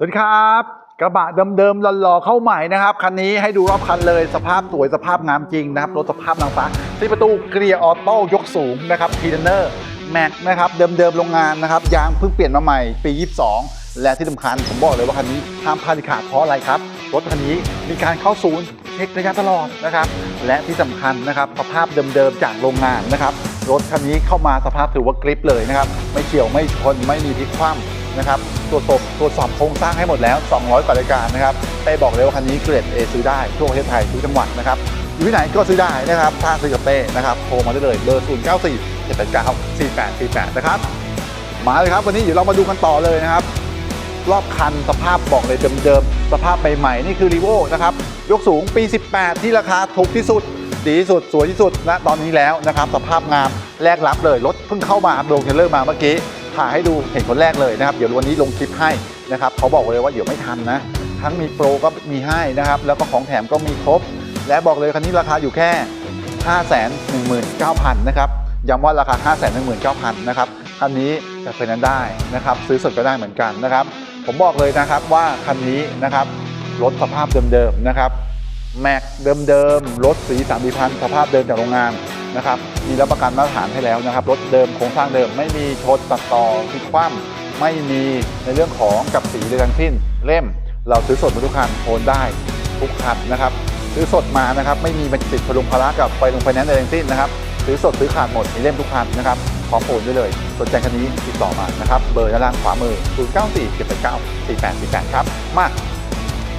สวัสดีครับ กระบะเดิมๆหล่อๆเข้าใหม่นะครับ คันนี้ให้ดูรอบคันเลยสภาพสวยสภาพงามจริงนะครับรถสภาพนางฟ้าที่ประตูเกียร์ออโต้ยกสูงนะครับทีเนอร์แม็กนะครับเดิมๆโรงงานนะครับยางเพิ่งเปลี่ยนมาใหม่ปี 22 และที่สำคัญผมบอกเลยว่าคันนี้ห้ามพลาดเด็ดขาดเพราะอะไรครับ รถคันนี้มีการเข้าศูนย์เช็คระยะตลอดนะครับ และที่สำคัญนะครับสภาพเดิมๆจากโรงงานนะครับรถคันนี้เข้ามาสภาพถือว่ากริปเลยนะครับไม่เฉียวไม่ชนไม่มีพลิกคว่ำนะครับ ตรวจสอบตรวจสอบโครงสร้างให้หมดแล้ว 200 กว่ารายการนะครับเป้บอกเลยว่าคันนี้เกรด A ซื้อได้ทั่วประเทศไทยทุกจังหวัดนะครับอยู่ที่ไหนก็ซื้อได้นะครับถ้าซื้อกับเป้นะครับโทรมาได้เลยเบอร์ 0 9 4 7 8 9 4 8 4 8 นะครับมาเลยครับวันนี้เดี๋ยวเรามาดูกันต่อเลยนะครับ รอบคันสภาพบอกเลยเดิมๆสภาพใหม่ๆนี่คือรีโวนะครับยกสูงปี 18 ที่ราคาถูกที่สุดดีที่สุดสวยที่สุดณตอนนี้แล้วนะครับสภาพงามแรกรับเลยรถเพิ่งเข้ามาลงเทรลเลอร์มาเมื่อกี้ ถ่าให้ดูเห็นคนแรกเลยนะครับ เดี๋ยววันนี้ลงคลิปให้นะครับเขาบอกเลยว่าเดี๋ยวไม่ทันนะ ทั้งมีโปรก็มีให้นะครับ แล้วก็ของแถมก็มีครบ และบอกเลยคันนี้ราคาอยู่แค่ 519,000 นะครับย้ำว่าราคา 519,000 นะครับคันนี้จะเป็นนั้นได้นะครับ ซื้อสดก็ได้เหมือนกันนะครับ ผมบอกเลยนะครับว่าคันนี้นะครับรถสภาพเดิมๆนะครับแม็กเดิมๆรถสีสามดีพันสภาพเดิมจากโรงงาน นะครับมีรับประกันมาตรฐานให้แล้วนะครับรถเดิมโครงสร้างเดิมไม่มีชนตัดต่อพลิกคว่ำไม่มีในเรื่องของกับสีเลยทั้งสิ้นเล่ม เราซื้อสดมาทุกคันโอนได้ทุกคันนะครับซื้อสดมานะครับไม่มีมันติดพลุงพละกับไฟลงไฟแนนซ์อะไรทั้งสิ้นนะครับซื้อสดซื้อขาดหมดมีเล่มทุกคันนะครับพร้อมโอนได้เลย สนใจคันนี้ติดต่อมานะครับเบอร์ด้านล่างขวามือ 0 9 4 7 8 9 4 8 4 8 ครับ มา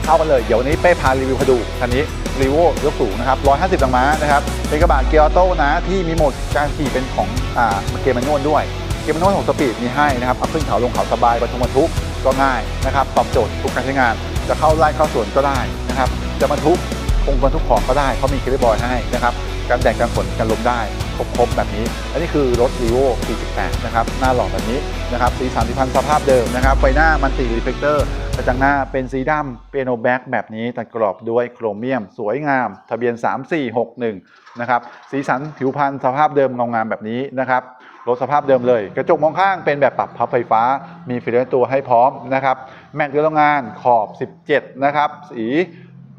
เข้ากันเลย เดี๋ยววันนี้เป้พารีวิวให้ดูคันนี้ รีโวยกสูงนะครับ 150แรงม้านะครับ เป็นกระบะเกียร์ออโต้นะที่มีโหมดการขี่เป็นของอ่าเกียร์แมนนวลด้วย เกียร์แมนนวลของสปีดมีให้นะครับเอาขึ้นเขาลงเขาสบายบรรทุกบรรทุกก็ง่ายนะครับตอบโจทย์ทุกการใช้งาน จะเข้าไล่เข้าสวนก็ได้นะครับจะบรรทุกคงบรรทุกของก็ได้เขามีเคลิบอยให้นะครับการแดดการฝนการลมได้ครบๆแบบนี้ อันนี้คือรถ r ีโวปี18นะครับ หน้าหล่อแบบนี้นะครับสีสันสีพันสภาพเดิมนะครับไฟหน้ามันติรีเฟกเตอร์ ระจังหน้าเป็นสีดำเปียโนแบ็กแบบนี้ตัดกรอบด้วยโครเมียม สวยงาม ทะเบียน 3461 นะครับ สีสันผิวพรรณสภาพเดิมเงางามแบบนี้นะครับรถสภาพเดิมเลย กระจกมองข้างเป็นแบบปรับพับไฟฟ้า มีฟิลเลอร์ตัวให้พร้อมนะครับ แม็กเรือโรงงานขอบ 17 นะครับ สี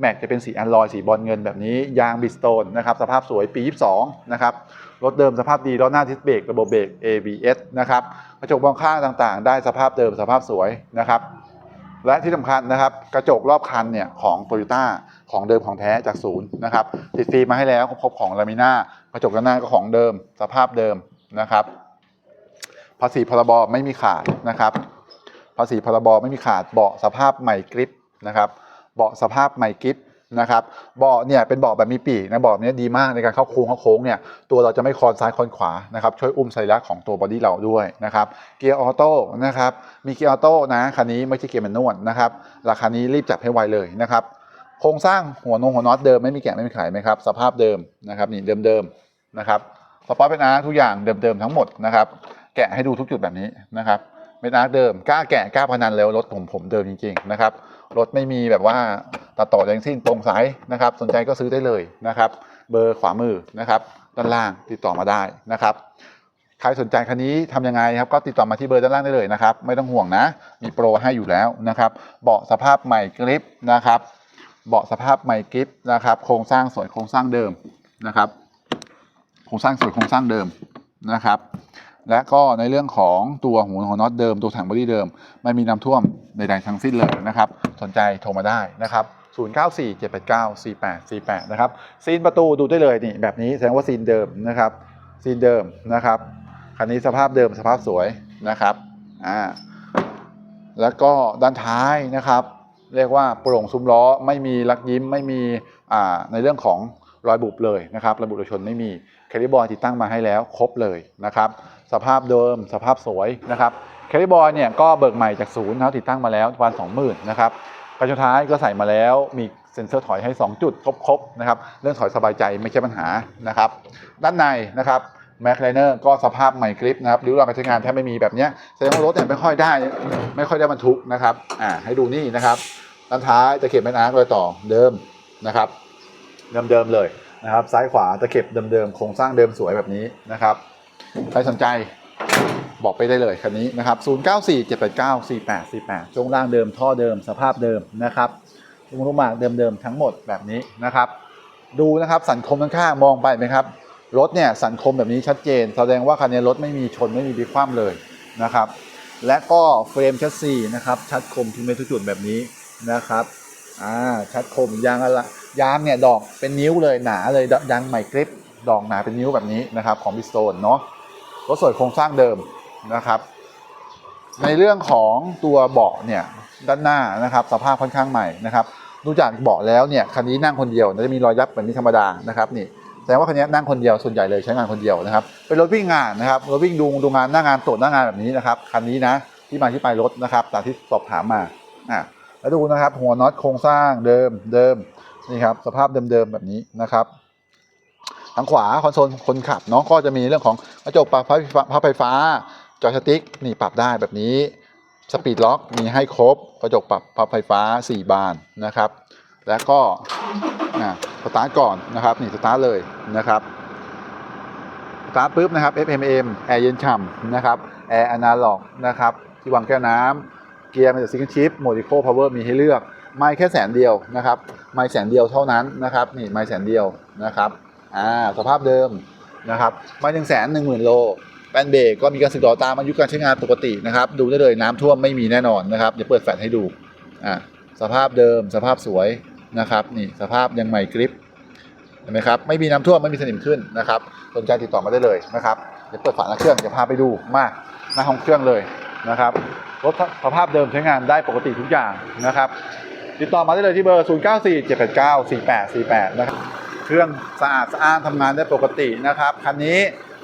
แม็กจะเป็นสีอันลอยสีบอลเงินแบบนี้ ยางบิสโตนนะครับ สภาพสวยปี 22 นะครับ รถเดิมสภาพดีล้อหน้าทิศเบรกระบบเบรก ABS นะครับ กระจกมองข้างต่างๆ ได้สภาพเดิมสภาพสวยนะครับ และที่สำคัญนะครับกระจกรอบคันเนี่ยของโตโยต้าของเดิมของแท้จากศูนย์นะครับติดฟิล์มมาให้แล้วครบของลามิน่ากระจกด้านหน้าก็ของเดิม สภาพเดิมนะครับภาษีพรบไม่มีขาดนะครับภาษีพรบไม่มีขาดเบาะสภาพใหม่กริปนะครับเบาะสภาพใหม่กริป นะครับเบาะเนี่ยเป็นเบาะแบบมีปีกนะเบาะเนี้ยดีมากในการเข้าโค้งเข้าโค้งเนี่ยตัวเราจะไม่คอนซ้ายคอนขวานะครับช่วยอุ้มไซรัสของตัวบอดี้เราด้วยนะครับเกียร์ออโต้นะครับมีเกียร์ออโต้นะคันนี้ไม่ใช่เกียร์แมนนวลนะครับราคานี้รีบจับให้ไวเลยนะครับโครงสร้างหัวนงหัวน็อตเดิมไม่มีแกะไม่มีไขไหมครับสภาพเดิมนะครับนี่เดิมๆนะครับสปอร์ตเป็นอาร์ทุกอย่างเดิมๆทั้งหมดนะครับแกะให้ดูทุกจุดแบบนี้นะครับ เป็นอาร์เดิมกล้าแกะกล้าพนันแล้วรถผมผมเดิมจริงๆนะครับรถไม่มีแบบว่าตัดต่อแรงสิ้นโปร่งใสนะครับ สนใจก็ซื้อได้เลยนะครับ เบอร์ขวามือนะครับด้านล่างติดต่อมาได้นะครับใครสนใจคันนี้ทำยังไงครับก็ติดต่อมาที่เบอร์ด้านล่างได้เลยนะครับ ไม่ต้องห่วงนะ มีโปรให้อยู่แล้วนะครับเบาะสภาพใหม่กริปนะครับเบาะสภาพใหม่กริปนะครับ โครงสร้างสวยโครงสร้างเดิมนะครับ โครงสร้างสวยโครงสร้างเดิมนะครับ และก็ในเรื่องของตัวหูของน็อตเดิมตัวถังบอดี้เดิม ไม่มีน้ำท่วมใดๆทั้งสิ้นเลยนะครับ สนใจโทรมาได้นะครับ 0947894848 นะครับ ซีนประตูดูได้เลยนี่แบบนี้แสดงว่าซีนเดิมนะครับ ซีนเดิมนะครับ คันนี้สภาพเดิมสภาพสวยนะครับ อ่า แล้วก็ด้านท้ายนะครับ เรียกว่าโปร่งซุ้มล้อไม่มีลักยิ้มไม่มีอ่าในเรื่องของรอยบุบเลยนะครับ ระบุรชนไม่มีแคลิบอยติดตั้งมาให้แล้วครบเลยนะครับ สภาพเดิม สภาพสวยนะครับแคลิบอยเนี่ยก็เบิกใหม่จากศูนย์นะครับติดตั้งมาแล้วประมาณ20,000นะครับกระจกท้ายก็ใส่มาแล้วมีเซ็นเซอร์ถอยให้ 2 จุดครบๆนะครับเรื่องถอยสบายใจไม่ใช่ปัญหานะครับด้านในนะครับแม็กไลเนอร์ก็สภาพใหม่กริปนะครับริ้วรอยการใช้งานแทบไม่มีแบบเนี้ยแสดงว่ารถเนี่ยไม่ค่อยได้ ไม่ค่อยได้บรรทุกนะครับอ่าให้ดูนี่นะครับด้านท้ายตะเข็บแม่น้ำรอยต่อเดิมนะครับเดิมๆเลยนะครับ ซ้ายขวาตะเข็บเดิมๆโครงสร้างเดิมสวยแบบนี้นะครับ ใครสนใจบอกไปได้เลยคันนี้นะครับ 0947894848ช่วงล่างเดิมท่อเดิมสภาพเดิมนะครับลุงลูกหมากเดิมๆทั้งหมดแบบนี้นะครับ ดูนะครับสันคมข้างๆมองไปไหมครับ รถเนี่ยสันคมแบบนี้ชัดเจน แสดงว่าคันนี้รถไม่มีชนไม่มีพลิกคว่ำเลยนะครับ และก็เฟรมชัดซีนะครับ ชัดคมทุกเม็ดทุกจุดแบบนี้นะครับ อ่าชัดคมยางอะไรยางเนี่ยดอกเป็นนิ้วเลยหนาเลยยางใหม่กริปดอกหนาเป็นนิ้วแบบนี้นะครับของบิสโตนเนาะ รถสวยโครงสร้างเดิมนะครับ ในเรื่องของตัวเบาะเนี่ยด้านหน้านะครับ สภาพค่อนข้างใหม่นะครับดูจากเบาะแล้วเนี่ยคันนี้นั่งคนเดียวจะมีรอยยับแบบนี้ธรรมดานะครับนี่แสดงว่าคันนี้นั่งคนเดียวส่วนใหญ่เลยใช้งานคนเดียวนะครับเป็นรถวิ่งงานนะครับรถวิ่งดูดูงานหน้างานตรวจหน้างานแบบนี้นะครับคันนี้นะที่มาที่ไปรถนะครับตามที่สอบถามมาอะแล้วดูนะครับ หัวน็อตโครงสร้างเดิมเดิมนี่ครับสภาพเดิมๆแบบนี้นะครับ ทางขวาคอนโซลคนขับเนาะก็จะมีเรื่องของกระจกปรับพับไฟฟ้าจอยสติ๊กนี่ปรับได้แบบนี้สปีดล็อกมีให้ครบกระจกปรับพับไฟฟ้า 4 บานนะครับ แล้วก็สตาร์ทก่อนนะครับนี่สตาร์ทเลยนะครับสตาร์ทปุ๊บนะครับ FMM แอร์เย็นฉ่ำนะครับแอร์อนาล็อกนะครับที่วางแก้วน้ำเกียร์มันจะซิงเกิลชิปโมดิโคพาวเวอร์มีให้เลือก ไม่แค่แสนเดียวนะครับ ไม่แสนเดียวเท่านั้นนะครับ นี่ไม่แสนเดียวนะครับ อ่าสภาพเดิมนะครับไม่หนึ่งแสนหนึ่งหมื่นโลแป้นเบรกก็มีการสึกหรอตามอายุการใช้งานปกตินะครับ ดูได้เลยน้ำท่วมไม่มีแน่นอนนะครับเดี๋ยวเปิดแฟลชให้ดูอ่าสภาพเดิมสภาพสวยนะครับนี่สภาพยังใหม่กริปเห็นไหมครับไม่มีน้ำท่วมไม่มีสนิมขึ้นนะครับสนใจติดต่อมาได้เลยนะครับเดี๋ยวเปิดฝาหน้าเครื่องเดี๋ยวพาไปดูมากหน้าห้องเครื่องเลยนะครับรถสภาพเดิมใช้งานได้ปกติทุกอย่างนะครับ ติดต่อมาได้เลยที่เบอร์ 0 9 4 7 8 9 4 8 4 8 นะครับ เครื่องสะอาดสะอ้านทำงานได้ปกตินะครับคันนี้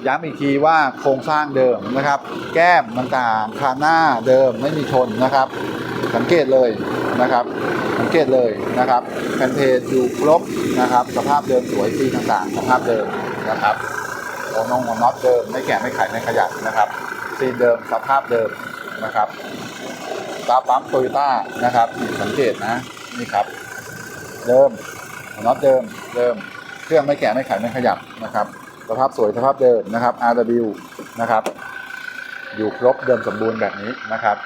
ย้ำอีกทีว่าโครงสร้างเดิมนะครับ แก้มต่างๆคานหน้าเดิมไม่มีชนนะครับ สังเกตเลยนะครับ สังเกตเลยนะครับแผ่นเพจอยู่ครบนะครับ สภาพเดิมสวยซีต่างๆ สภาพเดิมนะครับโอนงหัวน็อตเดิมไม่แกะไม่ไขไม่ขยับนะครับซีนเดิมสภาพเดิมนะครับตาปั๊มโตโยต้านะครับสังเกตนะนี่ครับ เดิมหัวน็อตเดิมเดิม เครื่องไม่แกะไม่ไขไม่ขยับนะครับสภาพสวยสภาพเดิมนะครับ RW นะครับ อยู่ครบเดิมสมบูรณ์แบบนี้นะครับ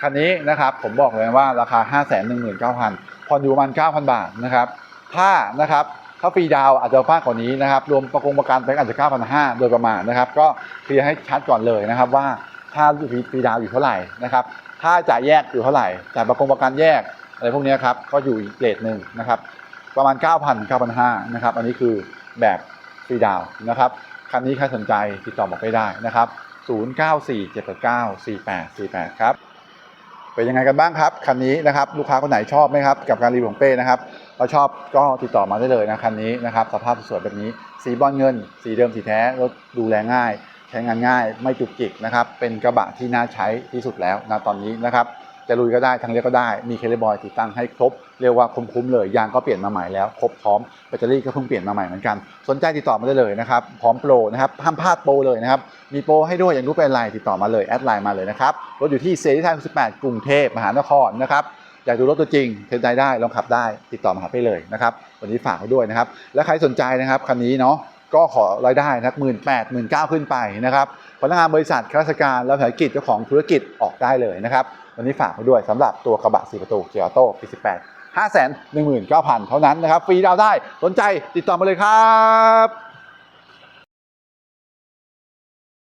คันนี้นะครับผมบอกเลยว่าราคา 5 1 9 0 0 0ผ่อนอยู่ประมาณ9,000 บาทนะครับ ถ้านะครับถ้าฟรีดาวอาจจะมากกว่านี้นะครับ รวมประกงประกันไปอาจจะ 9,500 โดยประมาณนะครับ ก็เคลียร์ให้ชัดก่อนเลยนะครับว่าถ้าฟรีดาวอยู่เท่าไหร่นะครับถ้าจ่ายแยกอยู่เท่าไหร่จ่ายประกงประกันแยกอะไรพวกนี้ครับก็อยู่อีกเรทหนึ่งนะครับ ประมาณ 9,000 9,500นะครับ อันนี้คือแบบฟรีดาวนะครับ คันนี้ใครสนใจติดต่อบอกไปได้นะครับ 0947894848 ครับ เป็นยังไงกันบ้างครับ คันนี้นะครับ ลูกค้าคนไหนชอบไหมครับ กับการรีวิวของเป้นะครับเราชอบก็ติดต่อมาได้เลยนะคันนี้นะครับ สภาพสวยๆแบบนี้ สีบอลเงิน สีเดิมสีแท้ รถดูแลง่าย ใช้งานง่าย ไม่จุกจิกนะครับ เป็นกระบะที่น่าใช้ที่สุดแล้วนะตอนนี้นะครับ จะลุยก็ได้ทางเลี้ยวก็ได้มีเคเลบอยติดตั้งให้ครบ เรียกว่าคุ้มๆเลยยางก็เปลี่ยนมาใหม่แล้วครบพร้อมแบตเตอรี่ก็เพิ่งเปลี่ยนมาใหม่เหมือนกัน สนใจติดต่อมาได้เลยนะครับพร้อมโปรนะครับห้ามพลาดโปรเลยนะครับมีโปรให้ด้วยอย่างรู้เป็นไรติดต่อมาเลยแอดไลน์มาเลยนะครับรถอยู่ที่เซรีไทย18กรุงเทพมหานครนะครับอยากดูรถตัวจริงเทสได้ได้ลองขับได้ติดต่อมาหาไปเลยนะครับวันนี้ฝากไว้ด้วยนะครับและใครสนใจนะครับคันนี้เนาะ ก็ขอรายได้นะหมื่นแปดหมื่นเก้าขึ้นไปนะครับพนักงานบริษัทข้าราชการและธุรกิจเจ้าของธุรกิจออกได้เลยนะครับวันนี้ฝากไว้ด้วยสำหรับตัวกระบะสี่ประตูเกียร์โต้ปีสิบแปดห้าแสนหนึ่งหมื่นเท่านั้นนะครับ ฟรีดาวน์ได้สนใจติดต่อมาเลยครับ